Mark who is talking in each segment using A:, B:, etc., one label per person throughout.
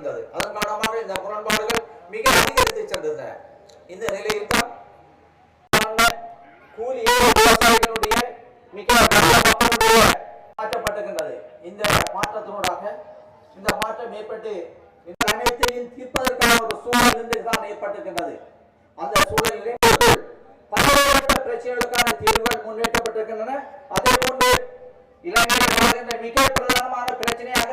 A: இருந்தது. அதன் காரணமாக இந்த முரண்பாடுகள் மிக அதிகரித்து சென்றது இந்த நிலையில் தான் கூலி விவசாயிகளுடைய மிக மாற்றப்பட்டிருக்கின்றது. இந்த மாற்றத்தினூடாக இந்த மாற்றம் ஏற்பட்டு இந்த அனைத்தையும் தீர்ப்பதற்கான ஒரு சூழல் இருந்து ஏற்பட்டிருக்கின்றது. அந்த சூழலிலே பல்வேறுபட்ட பிரச்சனைகளுக்கான தீர்வுகள் முன்னேற்றப்பட்டிருக்கின்றன. அதே போன்று இலங்கையில் மிக பிரதானமான பிரச்சனையாக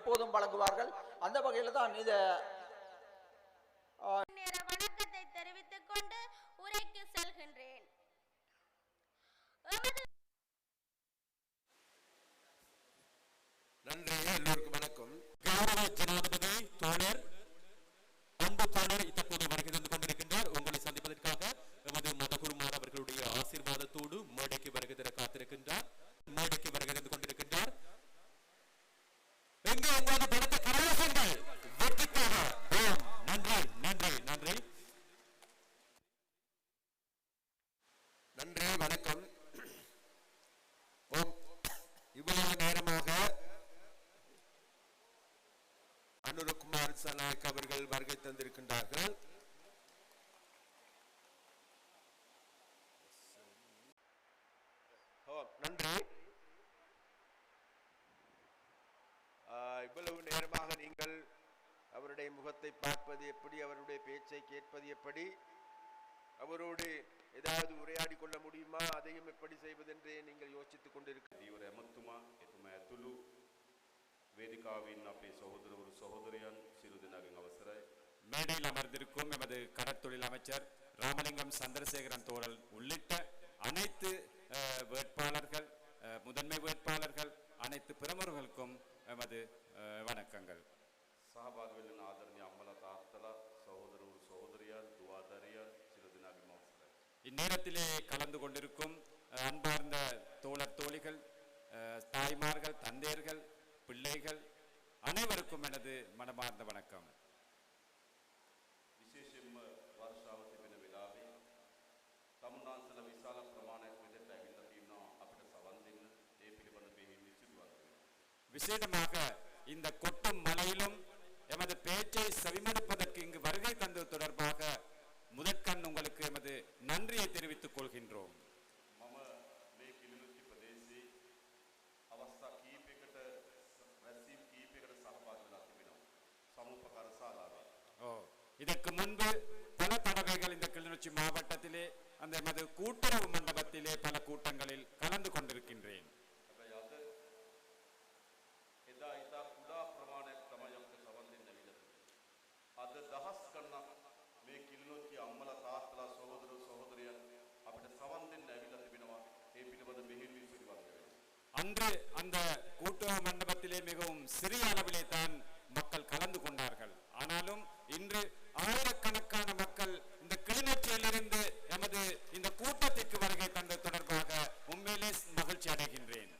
A: எப்போதும் வழங்குவார்கள். அந்த வகையில் தான் இது
B: நேர வணக்கத்தை தெரிவித்துக் கொண்டு உரைக்கு செல்கின்றேன்.
C: நன்றி எல்லோருக்கும் வணக்கம். கௌரவ ஜனாதிபதி தோழர் அன்பு தோழர் தற்போது வருகை தந்து கொண்டிருக்கின்றார். உங்களை சந்திப்பதற்காக எமது மதகுருமார் அவர்களுடைய ஆசீர்வாதத்தோடு மேடைக்கு வருகை தர காத்திருக்கின்றார். மேடைக்கு வருகை தந்து எங்கே உங்களது பலத்த கரகோஷங்கள் வெற்றிக்காக ஆம் நன்றி நன்றி நன்றி நன்றி வணக்கம் ஓம் இவ்வளவு நேரமாக அனுரகுமார் சனாயக் அவர்கள் வருகை தந்திருக்கின்றார்கள் ஓ, நன்றி ஆஹ், இவ்வளவு நேரமாக நீங்கள் அவருடைய முகத்தை பார்ப்பது எப்படி அவருடைய பேச்சை கேட்பது எப்படி அவரோடு ஏதாவது உரையாடி கொள்ள முடியுமா அதையும் எப்படி செய்வதென்றே நீங்கள் யோசித்துக் கொண்டிருக்க
D: வேதிகாவின் அப்படி சகோதர ஒரு சகோதரியான் சிறிது நகை அவசர.
E: மேடையில் அமர்ந்திருக்கும் எமது கடற்தொழில் அமைச்சர் ராமலிங்கம் சந்திரசேகரன் தோழல் உள்ளிட்ட அனைத்து வேட்பாளர்கள் முதன்மை வேட்பாளர்கள் அனைத்து பிரமுகர்களுக்கும் எமது வணக்கங்கள்.
D: සහභාග වෙන්න ආදරණීය අම්මලා තාත්තලා සහෝදරවරු සහෝදරයන් දුවාදරියන් සිරු දෙනාගෙන් අවසරයි.
E: இந்நேரத்திலே கலந்து கொண்டிருக்கும் அஹ், அன்பார்ந்த தோழர் தோழிகள் அஹ், தாய்மார்கள் தந்தையர்கள் பிள்ளைகள் அனைவருக்கும் எனது மனமார்ந்த வணக்கம்
D: විශේෂයෙන්ම වර්ෂාව තිබෙන වෙලාවේ තමුන්නාන්සල විශාල ප්‍රමාණයක් විදිහට ඇවිල්ලා තියෙනවා අපිට සවන් දෙන්න ඒ පිළිබඳ බෙහෙවින් සිදුවක් වෙනවා.
E: விசேடமாக இந்த கொட்டும் மலையிலும் எமது பேச்சை செவிமடுப்பதற்கு இங்கு வருகை தந்தது தொடர்பாக முதற்கண் உங்களுக்கு எமது நன்றியை தெரிவித்துக் கொள்கின்றோம். இதற்கு முன்பு பல தடவைகள் இந்த கிளிநொச்சி மாவட்டத்திலே அந்த எமது கூட்டுறவு மண்டபத்திலே பல கூட்டங்களில் கலந்து கொண்டிருக்கின்றேன். அன்று அந்த கூட்டுறவு மண்டபத்திலே மிகவும் சிறிய அளவிலே தான் மக்கள் கலந்து கொண்டார்கள். ஆனாலும் இன்று ஆயிரக்கணக்கான மக்கள் இந்த கிளிநொச்சியிலிருந்து நமது இந்த கூட்டத்திற்கு வருகை தந்தது தொடர்பாக உண்மையிலே மகிழ்ச்சி அடைகின்றேன்.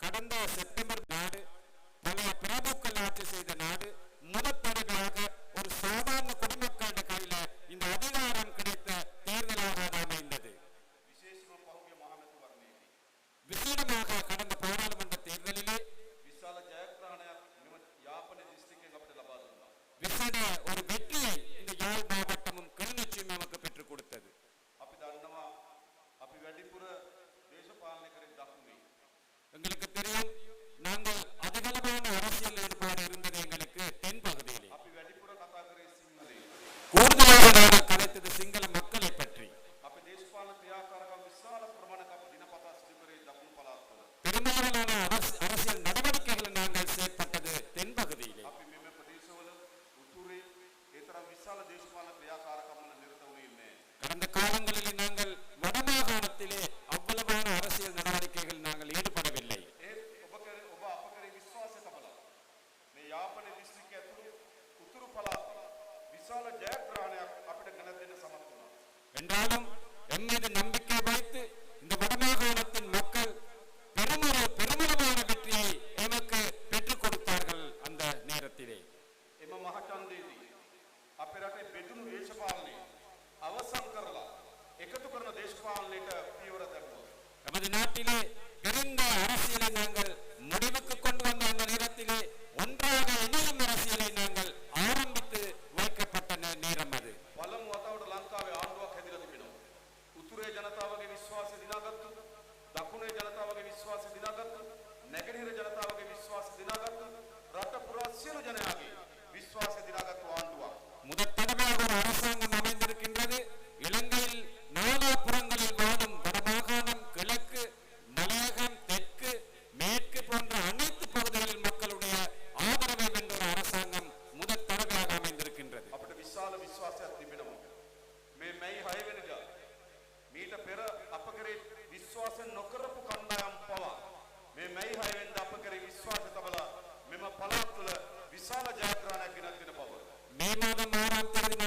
E: கடந்த செப்டம்பர்
D: ස්පර්ශ නොකරපු කණ්ඩායම් පවා මේ මැයි 6 වෙනිදා අප කරේ විශ්වාස තබලා මෙම පළාත් තුළ විශාල ජයග්‍රහණයක් ගෙනත් දෙන බව.
E: මේ මාස මාරාන්තයේදී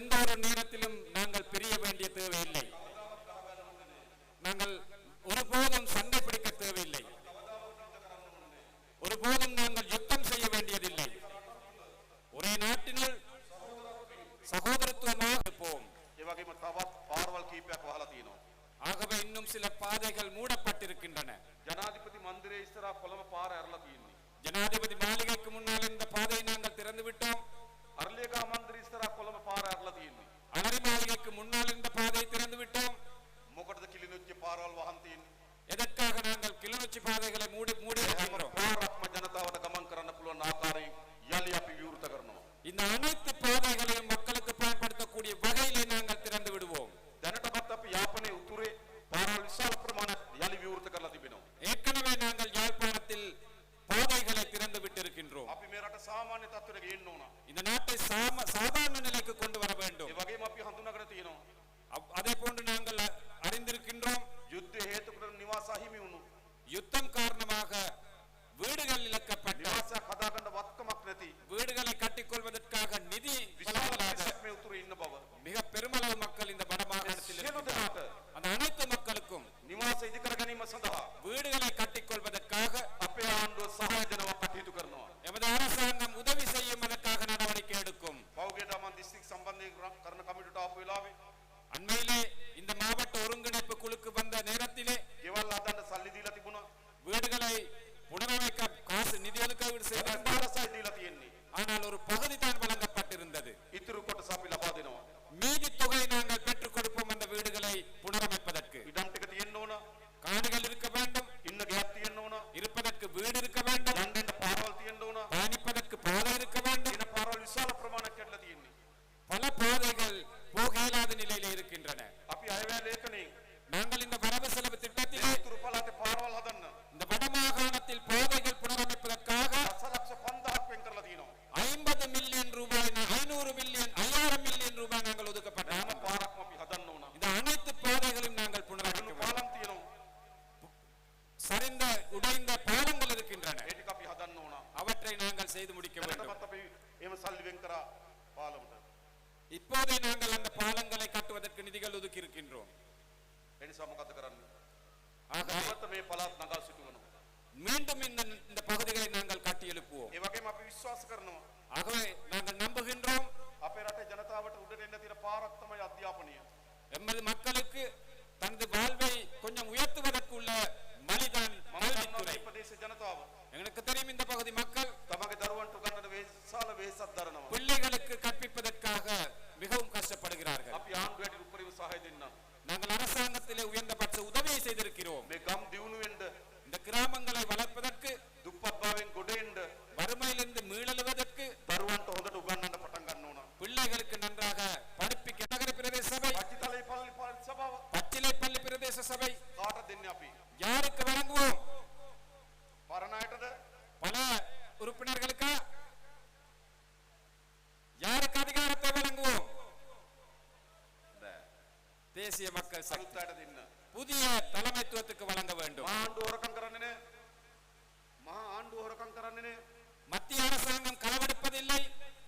E: எந்த ஒரு நேரத்திலும் நாங்கள் பிரிய வேண்டிய தேவையில்லை. நாங்கள் ஒருபோதும் சண்டை பிடிக்க தேவையில்லை. ஒருபோதும் நாங்கள் யுத்தம் செய்ய வேண்டியதில்லை. ஒரே நாட்டினுள் சகோதரத்துவமாக இருப்போம். ஆகவே இன்னும் சில பாதைகள் மூடப்பட்டிருக்கின்றன.
D: ஜனாதிபதி மந்திரே இஸ்ரா புலம பார
E: ஜனாதிபதி மாளிகைக்கு முன்னால் இந்த பாதையை நாங்கள் திறந்து விட்டோம்
D: අරලියකා මන්දිරය ඉස්සරහා කොළඹ පාර ඇරලා තියෙන්නේ.
E: அலரிமாளிகைக்கு முன்னால் இந்த பாதையை திறந்து விட்டோம்
D: මොකටද කිලිනොච්චි පාරවල් වහන් තියෙන්නේ?
E: எதற்காக நாங்கள் கிளிநொச்சி பாதைகளை மூடி மூடி வைக்கிறோம்?
D: පාරක්ම ජනතාවට ගමන් කරන්න පුළුවන් ආකාරයෙන් යලි අපි විවෘත කරනවා.
E: இந்த அனைத்து சரிந்த உடைந்த பாலங்கள் இருக்கின்றன
D: ඒ ටික අපි හදන්න ඕන.
E: அவற்றை நாங்கள் செய்து முடிக்க வேண்டும்
D: දැනටමත් අපි එහෙම සල්ලි වෙන් කරා පාලමට.
E: இப்போதே நாங்கள் அந்த பாலங்களை கட்டுவதற்கு நிதிகள் ஒதுக்கி இருக்கின்றோம்
D: ඒ නිසා මොකද කරන්නේ?
E: ஆகவே
D: නැවත මේ පළාත් නගා සිටුවනවා.
E: மீண்டும் இந்த இந்த பகுதிகளை நாங்கள் கட்டி எழுப்புவோம்
D: ඒ වගේම අපි විශ්වාස කරනවා
E: ஆகவே நாங்கள் நம்புகின்றோம்
D: අපේ රටේ ජනතාවට උඩට එන්න තියෙන පාරක් තමයි අධ්‍යාපනය.
E: எமது மக்களுக்கு தனது வாழ்வை கொஞ்சம் உயர்த்துவதற்கு உள்ள மலிதான்
D: මම දන්නවා
E: கல்வித்துறை
D: මේ ප්‍රදේශ ජනතාව
E: எனக்கு தெரியும் இந்த பகுதி மக்கள்
D: තමගේ දරුවන්ට උගන්වන විශාල වෙහෙසක් දරනවා.
E: புதிய தலைமைத்துவத்துக்கு வழங்க வேண்டும்.
D: ஆண்டு உறக்கம் கரனே மகா ஆண்டு உறக்கம் கரனே
E: மத்திய அரசாங்கம் களவெடுப்பதில்லை.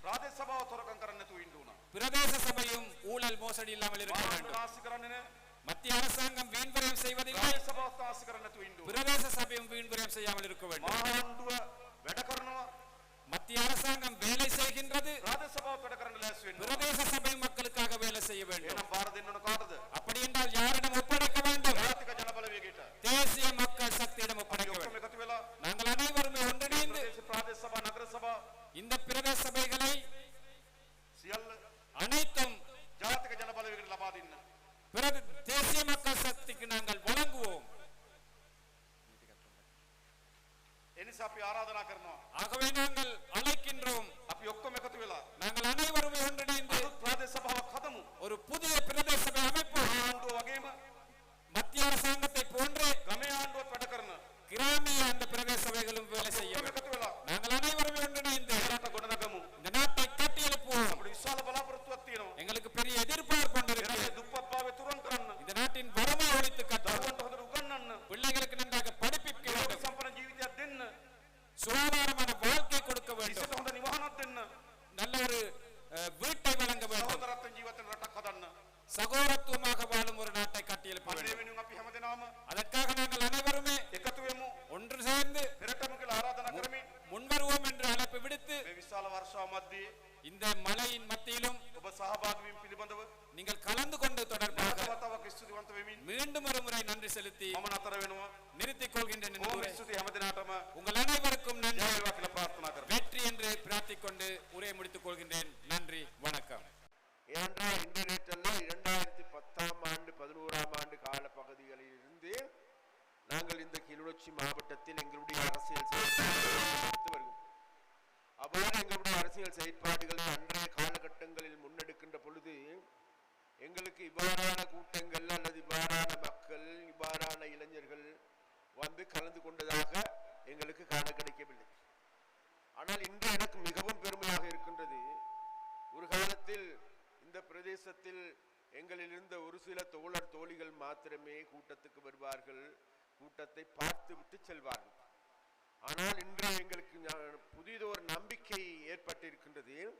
D: பிரதேச சபா துறக்கம் கரனே தூயிண்டுனா
E: பிரதேச சபையும் ஊழல் மோசடி இல்லாமல் இருக்க வேண்டும்.
D: ஆசி கரனே
E: மத்திய அரசாங்கம் வீண்விரயம் செய்வதில்லை. பிரதேச சபையும் வீண்விரயம் செய்யாமல் இருக்க வேண்டும்.
D: ஆண்டு வெட
E: மத்திய அரசாங்கம் வேலை செய்கின்றது.
D: ராஜ்யசபா கடக்கறங்கள
E: பிரதேச சபை மக்களுக்காக வேலை செய்ய வேண்டும்.
D: ஏன்னா பாரத இன்னொன்னு
E: அப்படி என்றால் யாரிடம் ஒப்படைக்க வேண்டும்?
D: பாரதிக ஜனபலவே
E: தேசிய மக்கள் சக்தியிடம் ஒப்படைக்க வேண்டும். நாங்கள் அனைவருமே ஒன்றிணைந்து
D: பிரதேச சபா
E: இந்த பிரதேச சபைகளை அனைத்தும்
D: ஜாத்திக ஜனபலவே லபாதின்
E: பிறகு தேசிய மக்கள் சக்திக்கு நாங்கள் வழங்குவோம்.
D: எனிசா ஆராதனா கரணும்
E: ஆகவே நாங்கள் எங்களுக்கு பெரிய எதிர்பார்ப்பு நிறுத்திக் கொள்கின்றேன் வெற்றி என்று பிரார்த்திக்கொண்டு உரையை முடித்துக் கொள்கின்றேன். நன்றி. வணக்கம்.
F: ஏனென்றால் இன்டர்நெட் எல்லாம் இரண்டாயிரத்தி பத்தாம் ஆண்டு பதினோராம் ஆண்டு கால பகுதிகளில் இருந்து நாங்கள் இந்த கிளிநொச்சி மாவட்டத்தில் எங்களுடைய அரசியல் செயற்பாடுகள் வருகிறோம். அவ்வாறு எங்களுடைய அரசியல் செயற்பாடுகளை அன்றைய காலகட்டங்களில் முன்னெடுக்கின்ற பொழுது எங்களுக்கு இவ்வாறான கூட்டங்கள் அல்லது இவ்வாறான மக்கள் இவ்வாறான இளைஞர்கள் வந்து கலந்து கொண்டதாக எங்களுக்கு காண கிடைக்கவில்லை ஆனால் இன்று எனக்கு மிகவும் பெருமையாக இருக்கின்றது. ஒரு காலத்தில் இந்த பிரதேசத்தில் எங்களில் இருந்த ஒரு சில தோழர் தோழிகள் மாத்திரமே கூட்டத்துக்கு வருவார்கள். கூட்டத்தை பார்த்து விட்டு செல்வார்கள். ஆனால் இன்று எங்களுக்கு ஞா- புதிதொரு நம்பிக்கை ஏற்பட்டிருக்கின்றது.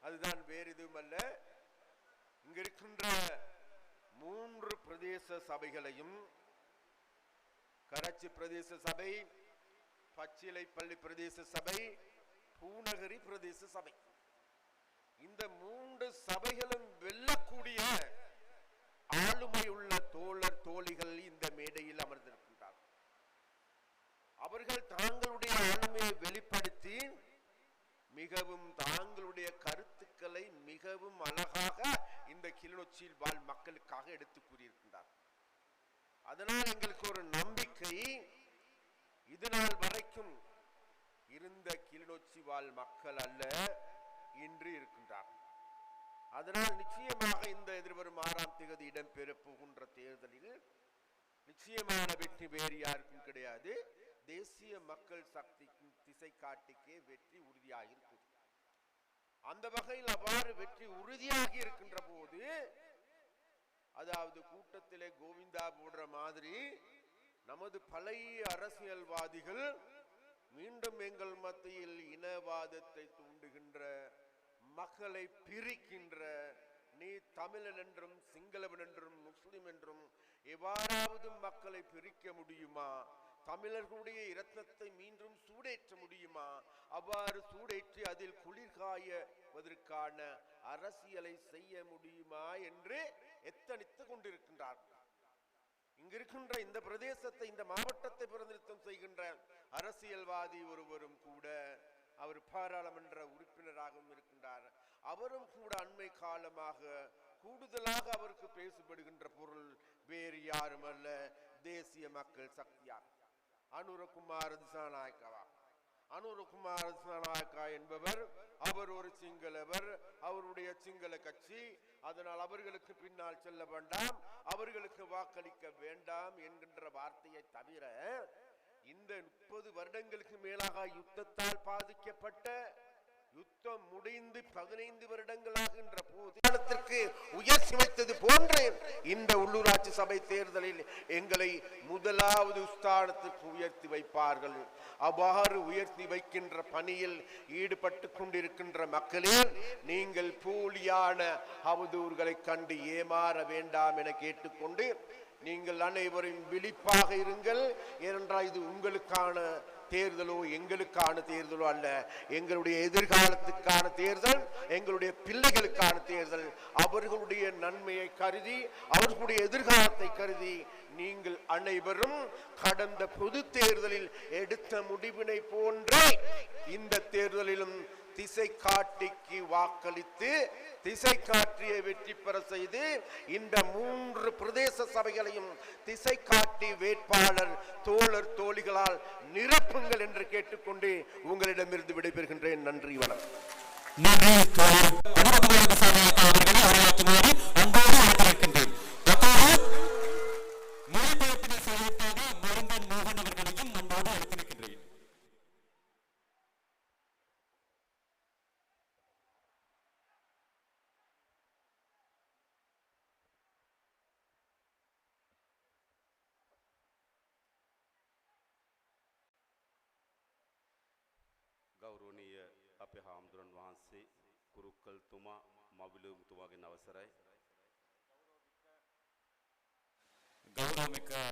F: அதுதான் வேறு எதுவும் அல்ல இங்க இருக்கின்ற மூன்று பிரதேச சபைகளையும் கராச்சி பிரதேச சபை பச்சிலை பள்ளி பிரதேச சபை பூநகரி பிரதேச சபை. இந்த மூன்று சபைகளும் வெல்லக்கூடிய ஆளுமை உள்ள தோழர் தோழிகள் இந்த மேடையில் அமர்ந்திருக்கின்றார். அவர்கள் தாங்களுடைய ஆளுமையை வெளிப்படுத்தி மிகவும் தாங்களுடைய கருத்துக்களை மிகவும் அழகாக இந்த கிளிநொச்சியில் வாழ் மக்களுக்காக எடுத்து கூறியிருக்கின்றார். அதனால் எங்களுக்கு ஒரு நம்பிக்கை இது நாள் வரைக்கும் இருந்த கிளிநொச்சி வாழ் மக்கள் அல்ல இன்று இருக்கின்றார். அதனால் நிச்சயமாக இந்த எதிர்வரும் ஆறாம் தேதி இடம்பெற போகின்ற தேர்தலில் நிச்சயமான வெற்றி வேறு யாருக்கும் கிடையாது. தேசிய மக்கள் சக்திக்கும் திசை காட்டிக்கே வெற்றி உறுதியாக இருக்குது அந்த வகையில் அவ்வாறு வெற்றி உறுதியாகி இருக்கின்ற போது அதாவது கூட்டத்திலே கோவிந்தா போடுற மாதிரி நமது பழைய அரசியல்வாதிகள் மீண்டும் எங்கள் மத்தியில் இனவாதத்தை தூண்டுகின்ற மக்களை பிரிக்கின்ற நீ தமிழன் என்றும் சிங்களவன் என்றும் முஸ்லிம் என்றும் எவ்வாறாவது மக்களை பிரிக்க முடியுமா? தமிழர்களுடைய இரத்தத்தை மீண்டும் சூடேற்ற முடியுமா? அவ்வாறு சூடேற்றி அதில் குளிர்காயவதற்கான அரசியலை செய்ய முடியுமா என்று எத்தனித்துக் கொண்டிருக்கின்றார் இங்கிருக்கின்ற இந்த பிரதேசத்தை இந்த மாவட்டத்தை பிரதிநிதித்துவம் செய்கின்ற அரசியல்வாதி ஒருவரும் கூட அவர் பாராளுமன்ற உறுப்பினராகவும் இருக்கின்றார். அவரும் கூட அண்மை காலமாக கூடுதலாக அவருக்கு பேசப்படுகின்ற பொருள் வேறு யாரும் அல்ல தேசிய மக்கள் சக்தியாகும் அனுரகுமார் திசாநாயக்கவா அனுரகுமார் திசாநாயக்கா என்பவர் அவர் ஒரு சிங்களவர் அவருடைய சிங்கள கட்சி. அதனால் அவர்களுக்கு பின்னால் செல்ல வேண்டாம் அவர்களுக்கு வாக்களிக்க வேண்டாம் என்கின்ற வார்த்தையை தவிர இந்த முப்பது வருடங்களுக்கு மேலாக யுத்தத்தால் பாதிக்கப்பட்ட யுத்தம் முடிந்து பதினைந்து வருடங்களாகின்ற போது காலத்திற்கு உயர்த்தி வைத்தது போன்று இந்த உள்ளூராட்சி சபை தேர்தலில் எங்களை முதலாவது உஸ்தானத்திற்கு உயர்த்தி வைப்பார்கள். அவ்வாறு உயர்த்தி வைக்கின்ற பணியில் ஈடுபட்டு கொண்டிருக்கின்ற மக்களே நீங்கள் போலியான அவதூறுகளை கண்டு ஏமாற வேண்டாம் என கேட்டுக்கொண்டு நீங்கள் அனைவரும் விழிப்பாக இருங்கள். ஏனென்றால் இது உங்களுக்கான தேர்தலோ எங்களுக்கான தேர்தலோ அல்ல. எங்களுடைய எதிர்காலத்துக்கான தேர்தல் எங்களுடைய பிள்ளைகளுக்கான தேர்தல். அவர்களுடைய நன்மையை கருதி அவர்களுடைய எதிர்காலத்தை கருதி நீங்கள் அனைவரும் கடந்த பொது தேர்தலில் எடுத்த முடிவினை போன்றே இந்த தேர்தலிலும் திசை காட்டிக்கு வாக்களித்து திசை காட்டியை வெற்றி பெற செய்து இந்த மூன்று பிரதேச சபைகளையும் திசை காட்டி வேட்பாளர் தோழர் தோழிகளால் நிரப்புங்கள் என்று கேட்டுக்கொண்டு உங்களிடமிருந்து விடைபெறுகின்றேன். நன்றி வணக்கம்.
D: රුක්කල්තුමා මබිලුතුමාගෙන් අවසරයි.
E: ගෞරවමික